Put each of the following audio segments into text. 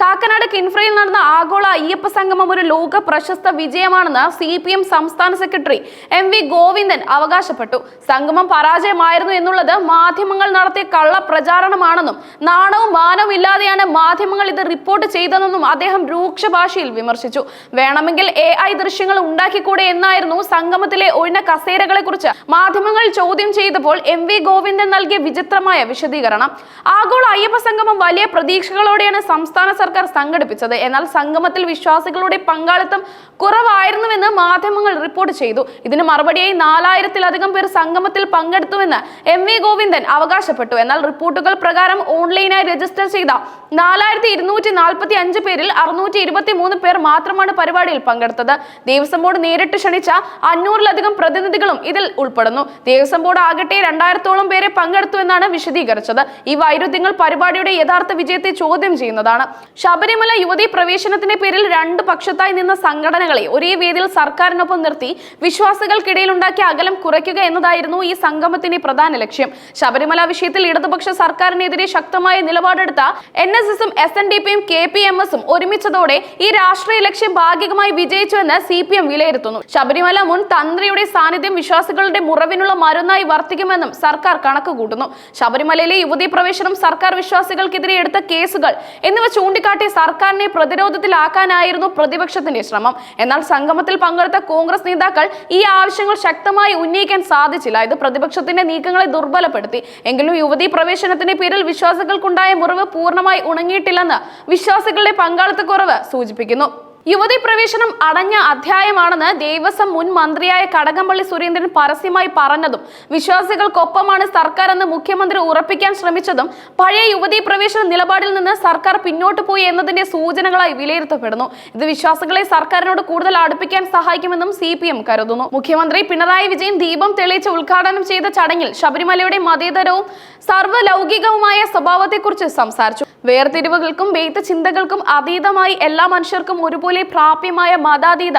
കാക്കനാട് കിൻഫ്രയിൽ നടന്ന ആഗോള അയ്യപ്പ സംഗമം ഒരു ലോക പ്രശസ്ത വിജയമാണെന്ന് സി പി എം സംസ്ഥാന സെക്രട്ടറി എം വി ഗോവിന്ദൻ അവകാശപ്പെട്ടു. സംഗമം പരാജയമായിരുന്നു എന്നുള്ളത് മാധ്യമങ്ങൾ നടത്തിയ കള്ള പ്രചാരണമാണെന്നും നാണവും മാനവും ഇല്ലാതെയാണ് മാധ്യമങ്ങൾ ഇത് റിപ്പോർട്ട് ചെയ്തതെന്നും അദ്ദേഹം രൂക്ഷ ഭാഷയിൽ വിമർശിച്ചു. വേണമെങ്കിൽ എ ഐ ദൃശ്യങ്ങൾ ഉണ്ടാക്കിക്കൂടെ എന്നായിരുന്നു സംഗമത്തിലെ ഒഴിഞ്ഞ കസേരകളെ കുറിച്ച് മാധ്യമങ്ങൾ ചോദ്യം ചെയ്തപ്പോൾ എം വി ഗോവിന്ദൻ നൽകിയ വിചിത്രമായ വിശദീകരണം. ആഗോള അയ്യപ്പ സംഗമം വലിയ പ്രതീക്ഷകളോടെയാണ് സംസ്ഥാന സർക്കാർ സംഘടിപ്പിച്ചത്. എന്നാൽ സംഗമത്തിൽ വിശ്വാസികളുടെ പങ്കാളിത്തം കുറവായിരുന്നുവെന്ന് മാധ്യമങ്ങൾ റിപ്പോർട്ട് ചെയ്തു. ഇതിന് മറുപടിയായി നാലായിരത്തിലധികം പേർ സംഗമത്തിൽ പങ്കെടുത്തുവെന്ന് എം വി ഗോവിന്ദൻ അവകാശപ്പെട്ടു. എന്നാൽ റിപ്പോർട്ടുകൾ പ്രകാരം ഓൺലൈനായി രജിസ്റ്റർ ചെയ്ത നാലായിരത്തി ഇരുന്നൂറ്റി നാൽപ്പത്തി അഞ്ച് പേരിൽ അറുന്നൂറ്റി ഇരുപത്തി മൂന്ന് പേർ മാത്രമാണ് പരിപാടിയിൽ പങ്കെടുത്തത്. ദേവസ്വം ബോർഡ് നേരിട്ട് ക്ഷണിച്ച അഞ്ഞൂറിലധികം പ്രതിനിധികളും ഇതിൽ ഉൾപ്പെടുന്നു. ദേവസ്വം ബോർഡ് ആകട്ടെ രണ്ടായിരത്തോളം പേരെ പങ്കെടുത്തു എന്നാണ് വിശദീകരിച്ചത്. ഈ വൈരുദ്ധ്യങ്ങൾ പരിപാടിയുടെ യഥാർത്ഥ വിജയത്തെ ചോദ്യം ചെയ്യുന്നതാണ്. ശബരിമല യുവതി പ്രവേശനത്തിന്റെ പേരിൽ രണ്ട് പക്ഷത്തായി നിന്ന സംഘടനകളെ ഒരേ വേദിയിൽ സർക്കാരിനൊപ്പം നിർത്തി വിശ്വാസികൾക്കിടയിൽ ഉണ്ടാക്കിയ അകലം കുറയ്ക്കുക എന്നതായിരുന്നു ഈ സംഗമത്തിന്റെ പ്രധാന ലക്ഷ്യം. ശബരിമല വിഷയത്തിൽ ഇടതുപക്ഷ സർക്കാരിനെതിരെ ശക്തമായ നിലപാടെടുത്ത എൻ എസ് എസും എസ് എൻ ഡി പിയും കെ പി എം എസും ഒരുമിച്ചതോടെ ഈ രാഷ്ട്രീയ ലക്ഷ്യം ഭാഗികമായി വിജയിച്ചുവെന്ന് സി പി എം വിലയിരുത്തുന്നു. ശബരിമല മുൻ തന്ത്രിയുടെ സാന്നിധ്യം വിശ്വാസികളുടെ മുറവിനുള്ള മരുന്നായി വർത്തിക്കുമെന്നും സർക്കാർ കണക്ക് കൂട്ടുന്നു ശബരിമലയിലെ യുവതി പ്രവേശനം സർക്കാർ വിശ്വാസികൾക്കെതിരെ എടുത്ത കേസുകൾ എന്നിവ ചൂണ്ടിക്കാട്ടി സർക്കാരിനെ പ്രതിരോധത്തിലാക്കാനായിരുന്നു പ്രതിപക്ഷത്തിന്റെ ശ്രമം. എന്നാൽ സംഗമത്തിൽ പങ്കെടുത്ത കോൺഗ്രസ് നേതാക്കൾ ഈ ആവശ്യങ്ങൾ ശക്തമായി ഉന്നയിക്കാൻ സാധിച്ചില്ല. ഇത് പ്രതിപക്ഷത്തിന്റെ നീക്കങ്ങളെ ദുർബലപ്പെടുത്തി. എങ്കിലും യുവതി പ്രവേശനത്തിന്റെ പേരിൽ വിശ്വാസികൾക്കുണ്ടായ മുറിവ് പൂർണമായി ഉണങ്ങിയിട്ടില്ലെന്ന് വിശ്വാസികളുടെ പങ്കാളിത്തക്കുറവ് സൂചിപ്പിക്കുന്നു. യുവതി പ്രവേശനം അടഞ്ഞ അധ്യായമാണെന്ന് ദേവസ്വം മുൻ മന്ത്രിയായ കടകംപള്ളി സുരേന്ദ്രൻ പരസ്യമായി പറഞ്ഞതും വിശ്വാസികൾക്കൊപ്പമാണ് സർക്കാർ എന്ന് മുഖ്യമന്ത്രി ഉറപ്പിക്കാൻ ശ്രമിച്ചതും പഴയ യുവതി പ്രവേശന നിലപാടിൽ നിന്ന് സർക്കാർ പിന്നോട്ട് പോയി എന്നതിന്റെ സൂചനകളായി വിലയിരുത്തപ്പെടുന്നു. ഇത് വിശ്വാസികളെ സർക്കാരിനോട് കൂടുതൽ അടുപ്പിക്കാൻ സഹായിക്കുമെന്നും സി കരുതുന്നു. മുഖ്യമന്ത്രി പിണറായി വിജയൻ ദീപം തെളിയിച്ച് ഉദ്ഘാടനം ചെയ്ത ചടങ്ങിൽ ശബരിമലയുടെ മതേതരവും സർവലൗകികവുമായ സ്വഭാവത്തെക്കുറിച്ച് സംസാരിച്ചു. വേർതിരിവുകൾക്കും വെയ്ത്ത ചിന്തകൾക്കും അതീതമായി എല്ലാ മനുഷ്യർക്കും ഒരുപോലെ പ്രാപ്യമായ മതാതീത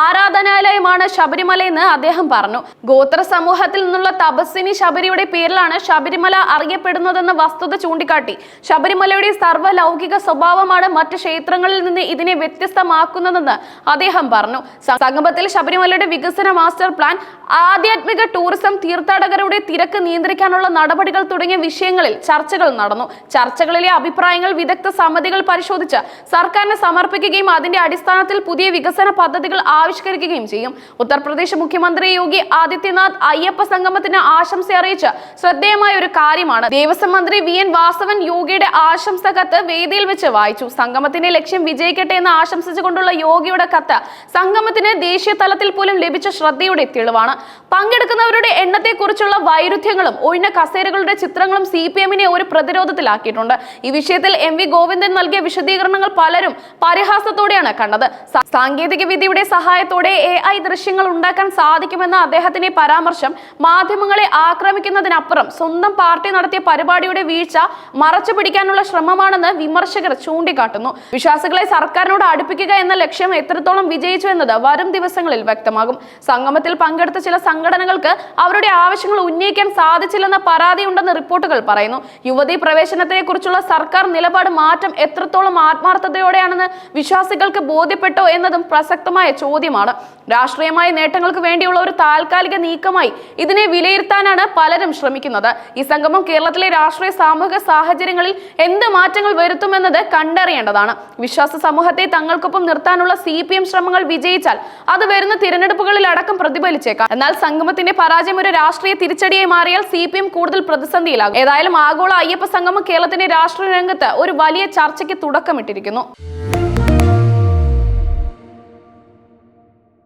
ആരാധനാലയമാണ് ശബരിമല എന്ന് അദ്ദേഹം പറഞ്ഞു. ഗോത്ര സമൂഹത്തിൽ നിന്നുള്ള തപസ്വിനി ശബരിയുടെ പേരിലാണ് ശബരിമല അറിയപ്പെടുന്നതെന്ന വസ്തുത ചൂണ്ടിക്കാട്ടി. ശബരിമലയുടെ സർവലൗകിക സ്വഭാവമാണ് മറ്റ് ക്ഷേത്രങ്ങളിൽ നിന്ന് ഇതിനെ വ്യത്യസ്തമാക്കുന്നതെന്ന് അദ്ദേഹം പറഞ്ഞു. സംഗമത്തിൽ ശബരിമലയുടെ വികസന മാസ്റ്റർ പ്ലാൻ ആധ്യാത്മിക ടൂറിസം തീർത്ഥാടകരുടെ തിരക്ക് നിയന്ത്രിക്കാനുള്ള നടപടികൾ തുടങ്ങിയ വിഷയങ്ങളിൽ ചർച്ചകൾ നടന്നു. ചർച്ചകളിലെ അഭിപ്രായങ്ങൾ വിദഗ്ധ സമിതികൾ പരിശോധിച്ച് സർക്കാരിന് സമർപ്പിക്കുകയും അതിന്റെ അടിസ്ഥാനത്തിൽ പുതിയ വികസന പദ്ധതികൾ ആവിഷ്കരിക്കുകയും ചെയ്യും. ഉത്തർപ്രദേശ് മുഖ്യമന്ത്രി യോഗി ആദിത്യനാഥ് അയ്യപ്പ സംഗമത്തിന് ആശംസ അറിയിച്ച് ശ്രദ്ധേയമായ ഒരു കാര്യമാണ്. ദേവസ്വം മന്ത്രി വി എൻ വാസവൻ യോഗിയുടെ ആശംസ കത്ത് വേദിയിൽ വെച്ച് വായിച്ചു. സംഗമത്തിന്റെ ലക്ഷ്യം വിജയിക്കട്ടെ എന്ന് ആശംസിച്ചുകൊണ്ടുള്ള യോഗിയുടെ കത്ത് സംഗമത്തിന് ദേശീയ തലത്തിൽ പോലും ലഭിച്ച ശ്രദ്ധയുടെ തെളിവാണ്. പങ്കെടുക്കുന്നവരുടെ എണ്ണത്തെക്കുറിച്ചുള്ള വൈരുദ്ധ്യങ്ങളും ഒഴിഞ്ഞ കസേരകളുടെ ചിത്രങ്ങളും സി പി എമ്മിനെ ഒരു പ്രതിരോധത്തിലാക്കിയിട്ടുണ്ട്. ഈ വിഷയത്തിൽ എം വി ഗോവിന്ദൻ നൽകിയ വിശദീകരണങ്ങൾ പലരും പരിഹാസത്തോടെയാണ് കണ്ടത്. സാങ്കേതിക വിദ്യയുടെ സഹായത്തോടെ എ ഐ ദൃശ്യങ്ങൾ ഉണ്ടാക്കാൻ സാധിക്കുമെന്ന അദ്ദേഹത്തിന്റെ പരാമർശം മാധ്യമങ്ങളെ ആക്രമിക്കുന്നതിനപ്പുറം സ്വന്തം പാർട്ടി നടത്തിയ പരിപാടിയുടെ വീഴ്ച മറച്ചു പിടിക്കാനുള്ള ശ്രമമാണെന്ന് വിമർശകർ ചൂണ്ടിക്കാട്ടുന്നു. വിശ്വാസികളെ സർക്കാരിനോട് അടുപ്പിക്കുക എന്ന ലക്ഷ്യം എത്രത്തോളം വിജയിച്ചു എന്നത് വരും ദിവസങ്ങളിൽ വ്യക്തമാകും. സംഗമത്തിൽ പങ്കെടുത്ത ചില സംഘടനകൾക്ക് അവരുടെ ആവശ്യങ്ങൾ ഉന്നയിക്കാൻ സാധിച്ചില്ലെന്ന പരാതിയുണ്ടെന്ന് റിപ്പോർട്ടുകൾ പറയുന്നു. യുവതീ പ്രവേശനത്തെ കുറിച്ചുള്ള സർക്കാർ നിലപാട് മാറ്റം എത്രത്തോളം ആത്മാർത്ഥതയോടെയാണെന്ന് വിശ്വാസികൾക്ക് ബോധ്യപ്പെട്ടോ എന്നതും പ്രസക്തമായ ചോദ്യമാണ്. രാഷ്ട്രീയമായ നേട്ടങ്ങൾക്ക് വേണ്ടിയുള്ള ഒരു താൽക്കാലിക നീക്കമായി ഇതിനെ വിലയിരുത്താനാണ് പലരും ശ്രമിക്കുന്നത്. ഈ സംഗമം കേരളത്തിലെ രാഷ്ട്രീയ സാമൂഹിക സാഹചര്യങ്ങളിൽ എന്ത് മാറ്റങ്ങൾ വരുത്തുമെന്നത് കണ്ടറിയേണ്ടതാണ്. വിശ്വാസ സമൂഹത്തെ തങ്ങൾക്കൊപ്പം നിർത്താനുള്ള സി പി എം ശ്രമങ്ങൾ വിജയിച്ചാൽ അത് വരുന്ന തിരഞ്ഞെടുപ്പുകളിൽ അടക്കം പ്രതിഫലിച്ചേക്കാം. എന്നാൽ സംഗമത്തിന്റെ പരാജയം ഒരു രാഷ്ട്രീയ തിരിച്ചടിയായി മാറിയാൽ സി പി എം കൂടുതൽ പ്രതിസന്ധിയിലാകും. ഏതായാലും ആഗോള അയ്യപ്പ സംഗമം കേരളത്തിന്റെ രാഷ്ട്രീയ രംഗത്ത് ഒരു വലിയ ചർച്ചയ്ക്ക് തുടക്കമിട്ടിരിക്കുന്നു.